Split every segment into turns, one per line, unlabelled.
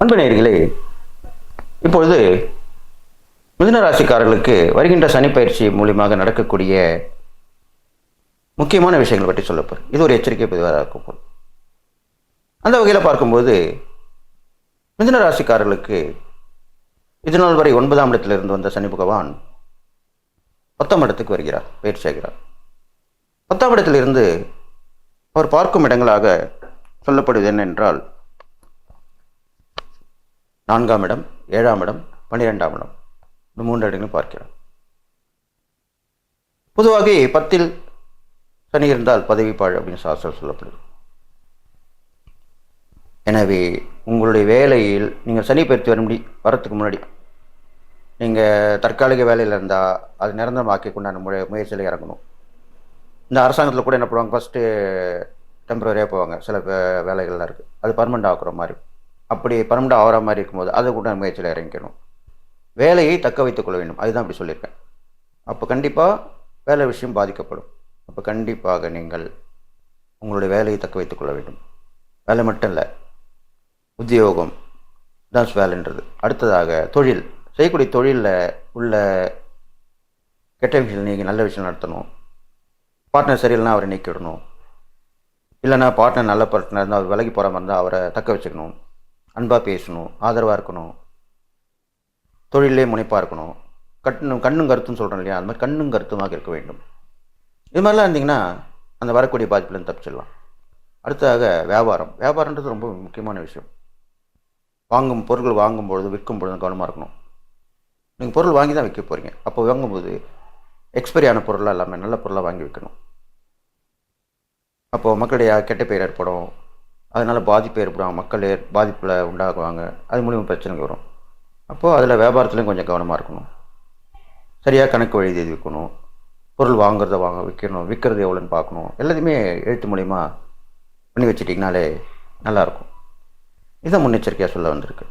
அன்பு நேர்களே இப்பொழுது மிதுன ராசிக்காரர்களுக்கு வருகின்ற சனி பயிற்சி மூலியமாக நடக்கக்கூடிய முக்கியமான விஷயங்கள் பற்றி சொல்லப்போம் இது ஒரு எச்சரிக்கை பதிவாக இருக்கும் போல் அந்த வகையில் பார்க்கும்போது மிதுன ராசிக்காரர்களுக்கு இது நாள் வரை ஒன்பதாம் இடத்திலிருந்து வந்த சனி பகவான் பத்தாம் இடத்துக்கு வருகிறார் பயிற்சி ஆகிறார் பத்தாம் இடத்திலிருந்து அவர் பார்க்கும் இடங்களாக சொல்லப்படுவது என்னென்றால் நான்காம் இடம் ஏழாம் இடம் பன்னிரெண்டாம் இடம். இந்த மூன்று இடங்களும் பார்க்கிறோம். பொதுவாக பத்தில் சனி இருந்தால் பதவி அப்படின்னு சாஸ்திரம் சொல்லப்படுது. எனவே உங்களுடைய வேலையில் நீங்கள் சனி பயிற்சி வர முடி வரத்துக்கு முன்னாடி நீங்கள் தற்காலிக வேலையில் இருந்தால் அது நிரந்தரமாக்கி உண்டான முய முயற்சியில் இறங்கணும். இந்த அரசாங்கத்தில் கூட என்ன பண்ணுவாங்க? ஃபஸ்ட்டு டெம்பரரியாக போவாங்க. சில வேலைகள்லாம் இருக்குது அது பர்மனெண்ட் ஆக்குற மாதிரி. அப்படி பர்மனெண்ட் ஆகிற மாதிரி இருக்கும்போது அதை கூட முயற்சியில் இறங்கிக்கணும். வேலையை தக்க வைத்துக் கொள்ள வேண்டும். அதுதான் அப்படி சொல்லியிருக்கேன். அப்போ கண்டிப்பாக வேலை விஷயம் பாதிக்கப்படும். அப்போ கண்டிப்பாக நீங்கள் உங்களுடைய வேலையை தக்க வைத்துக் கொள்ள வேண்டும். வேலை மட்டும் இல்லை. உத்தியோகம் தான் வேலைன்றது. அடுத்ததாக தொழில். செய்யக்கூடிய தொழிலில் உள்ள கெட்ட விஷயம் நீங்கள் நல்ல விஷயம் நடத்தணும். பார்ட்னர் சரியில்லைனா அவரை நீக்கிடணும். இல்லைன்னா பார்ட்னர் நல்ல பார்ட்னர் இருந்தால் அவர் விலகி போகிற மாதிரி இருந்தால் அவரை தக்க வச்சுக்கணும். அன்பாக பேசணும் ஆதரவாக இருக்கணும் தொழிலே முனைப்பாக இருக்கணும். கட்ணும் கண்ணும் கருத்துன்னு சொல்கிறோம் இல்லையா? அது மாதிரி கண்ணும் கருத்துமாக இருக்க வேண்டும். இது மாதிரிலாம் இருந்தீங்கன்னா அந்த வரக்கூடிய பாதிப்புலேருந்து தப்பிச்சிடலாம். அடுத்ததாக வியாபாரம். வியாபாரன்றது ரொம்ப முக்கியமான விஷயம். வாங்கும் பொருட்கள் வாங்கும் பொழுது விற்கும் பொழுது கவனமாக இருக்கணும். நீங்கள் பொருள் வாங்கி தான் விற்க போகிறீங்க அப்போ வாங்கும்போது எக்ஸ்பைரி ஆன பொருளாக இல்லாமல் நல்ல பொருளாக வாங்கி விற்கணும். அப்போது மக்களுடைய கெட்ட பெயர் ஏற்படும். அதனால் பாதிப்பு ஏற்படும் மக்கள் ஏற்- பாதிப்பில் உண்டாகுவாங்க. அது மூலியமாக பிரச்சனைகள் வரும். அப்போது அதில் வியாபாரத்துலையும் கொஞ்சம் கவனமாக இருக்கணும். சரியாக கணக்கு வழி எழுதி வைக்கணும். பொருள் வாங்குறத வாங்க விற்கணும் விற்கிறது எவ்வளோன்னு பார்க்கணும். எல்லாத்தையுமே எழுத்து மூலிமா பண்ணி வச்சிட்டிங்கனாலே நல்லாயிருக்கும். இதை முன்னெச்சரிக்கையாக சொல்ல வந்திருக்கு.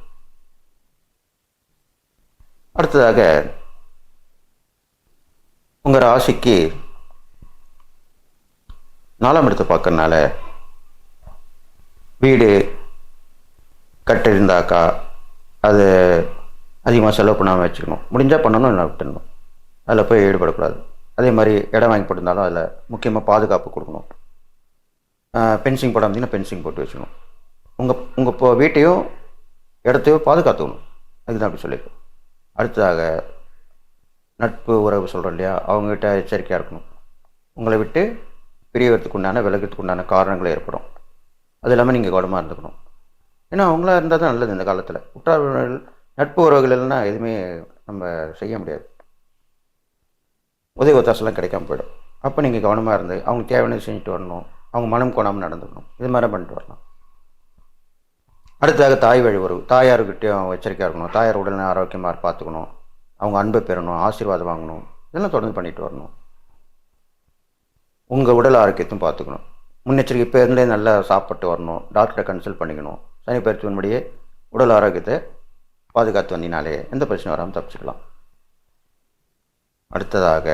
அடுத்ததாக உங்கள் ராசிக்கு நாலாம் இடத்தை பார்க்கறனால வீடு கட்டிருந்தாக்கா அது அதிகமாக செலவு பண்ணாமல் வச்சுக்கணும். முடிஞ்சால் பண்ணணும் இல்லை விட்டுடணும். அதில் போய் ஈடுபடக்கூடாது. அதே மாதிரி இடம் வாங்கி போட்டிருந்தாலும் அதில் முக்கியமாக பாதுகாப்பு கொடுக்கணும். பென்சிங் போட வந்தீங்கன்னா பென்சிங் போட்டு வச்சுக்கணும். உங்கள் உங்கள் இப்போ வீட்டையும் இடத்தையும் பாதுகாத்துக்கணும். அதுதான் அப்படி சொல்லியிருக்கோம் அடுத்ததாக நட்பு உறவு சொல்கிறோம் இல்லையா? அவங்ககிட்ட எச்சரிக்கையாக இருக்கணும். உங்களை விட்டு பிரியறதுக்கு உண்டான விலகிறதுக்கு உண்டான காரணங்கள் ஏற்படும். அது இல்லாமல் நீங்கள் கவனமாக இருந்துக்கணும். ஏன்னா அவங்களா இருந்தால் தான் நல்லது இந்த காலத்தில். உற்றார் நட்பு உறவுகள் இல்லைன்னா எதுவுமே நம்ம செய்ய முடியாது. உதவி ஒத்தாசெல்லாம் கிடைக்காம போயிடும். அப்போ நீங்கள் கவனமாக இருந்து அவங்களுக்கு தேவையானது செஞ்சுட்டு வரணும். அவங்க மனம் கோணாமல் நடந்துக்கணும். இது மாதிரி பண்ணிட்டு வரலாம். அடுத்ததாக தாய் வழி உறவு. தாயார்கிட்டையும் எச்சரிக்கையாக இருக்கணும். தாயார் உடல்நல ஆரோக்கியமாக பார்த்துக்கணும். அவங்க அன்பை பெறணும் ஆசீர்வாதம் வாங்கணும். இதெல்லாம் தொடர்ந்து பண்ணிட்டு வரணும். உங்கள் உடல் ஆரோக்கியத்தையும் பார்த்துக்கணும். முன்னெச்சரிக்கை இப்போ இருந்தே நல்லா சாப்பிட்டு வரணும். டாக்டரை கன்சல்ட் பண்ணிக்கணும். சனி பயிற்சியின்படியே உடல் ஆரோக்கியத்தை பாதுகாத்து வந்தினாலே எந்த பிரச்சனையும் வராமல் தப்பிச்சுக்கலாம். அடுத்ததாக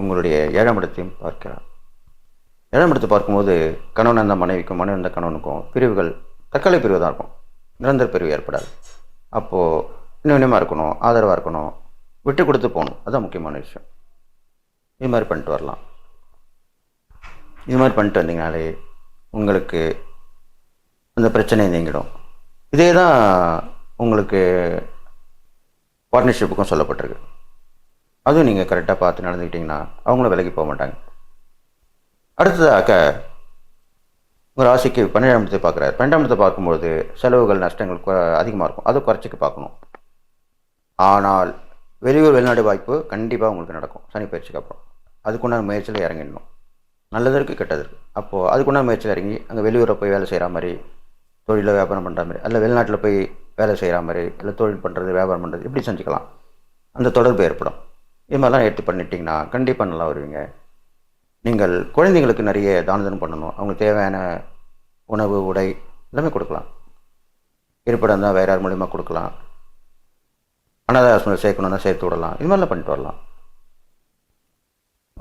உங்களுடைய ஏழாம் இடத்தையும் பார்க்கிறார் ஏழாம் இடத்தை பார்க்கும்போது கணவன் அந்த மனைவிக்கும் மனைவி அந்த கணவனுக்கும் பிரிவுகள் தற்காலிக பிரிவு தான் இருக்கும். நிரந்தர பிரிவு ஏற்படாது. அப்போது இன்னும் இருக்கணும் ஆதரவாக இருக்கணும் விட்டு கொடுத்து போகணும். அதுதான் முக்கியமான விஷயம். இது மாதிரி பண்ணிட்டு வரலாம். இது மாதிரி பண்ணிட்டு வந்தீங்கனாலே உங்களுக்கு அந்த பிரச்சனை நீங்கிடும். இதே தான் உங்களுக்கு பார்ட்னர்ஷிப்புக்கும் சொல்லப்பட்டிருக்கு. அதுவும் நீங்கள் கரெக்டாக பார்த்து நடந்துக்கிட்டிங்கன்னா அவங்களும் விலகி போக மாட்டாங்க. அடுத்ததாக உங்கள் ராசிக்கு பன்னெண்டாம் இடத்தை பார்க்குறாரு. பன்னெண்டாம் இடத்தை பார்க்கும்போது செலவுகள் நஷ்டங்கள் அதிகமாக இருக்கும். அதை குறைச்சிக்க பார்க்கணும். ஆனால் வெளியூர் வெளிநாடு வாய்ப்பு கண்டிப்பாக உங்களுக்கு நடக்கும். சனி பயிற்சிக்கு அப்புறம். அதுக்குண்டான முயற்சியில் இறங்கிடணும். நல்லது இருக்குது கெட்டது இருக்குது அப்போது அதுக்குண்டான முயற்சியில் இறங்கி அங்கே வெளியூரில் போய் வேலை செய்கிற மாதிரி தொழிலில் வியாபாரம் பண்ணுற மாதிரி அல்ல வெளிநாட்டில் போய் வேலை செய்கிற மாதிரி இல்லை தொழில் பண்ணுறது வியாபாரம் பண்ணுறது இப்படி செஞ்சுக்கலாம். அந்த தொடர்பு ஏற்படும். இது மாதிரிலாம் எடுத்து பண்ணிட்டீங்கன்னா கண்டிப்பாக நல்லா வருவீங்க. நீங்கள் குழந்தைங்களுக்கு நிறைய தானதனம் பண்ணணும். அவங்களுக்கு தேவையான உணவு உடை எல்லாமே கொடுக்கலாம். இருப்பிடம் தான் வேறு யார் மூலிமா கொடுக்கலாம். அனாதை சேர்க்கணுன்னா சேர்த்து விடலாம். இது மாதிரிலாம் பண்ணிட்டு வரலாம்.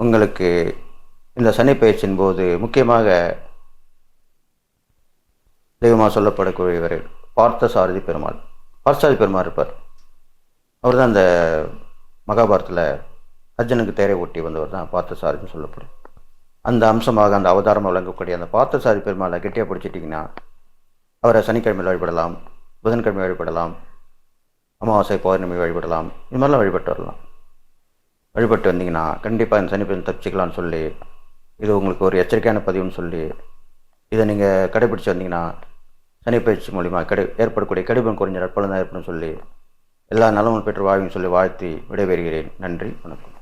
உங்களுக்கு இந்த சனி பயிற்சியின் போது முக்கியமாக தெய்வமாக சொல்லப்படக்கூடியவர் பார்த்தசாரதி பெருமாள். பார்த்தசாரதி பெருமாள் இருப்பார். அவர் தான் அந்த மகாபாரத்தில் அர்ஜுனுக்கு தேரை ஓட்டி வந்தவர் தான் பார்த்தசாரதின்னு சொல்லப்படும். அந்த அம்சமாக அந்த அவதாரம் வழங்கக்கூடிய அந்த பார்த்தசாரதி பெருமாளை கெட்டியாக பிடிச்சிட்டிங்கன்னா அவரை சனிக்கிழமையில் வழிபடலாம் புதன்கிழமை வழிபடலாம் அமாவாசை பௌர்ணமி வழிபடலாம் இது மாதிரிலாம் வழிபட்டு வரலாம். வழிபட்டு வந்தீங்கன்னா கண்டிப்பாக இந்த சனிப்பெண் தப்பிச்சிக்கலாம்னு சொல்லி இது உங்களுக்கு ஒரு எச்சரிக்கையான பதிவுன்னு சொல்லி இதை நீங்கள் கடைபிடிச்சு வந்தீங்கன்னா சனிப்பயிற்சி மூலிமா கடை ஏற்படக்கூடிய கடிபம் குறைஞ்ச நட்பலம் தான் ஏற்படும் சொல்லி எல்லா நலமும் பெற்று வாழ்வின்னு சொல்லி வாழ்த்தி விடைபெறுகிறேன். நன்றி வணக்கம்.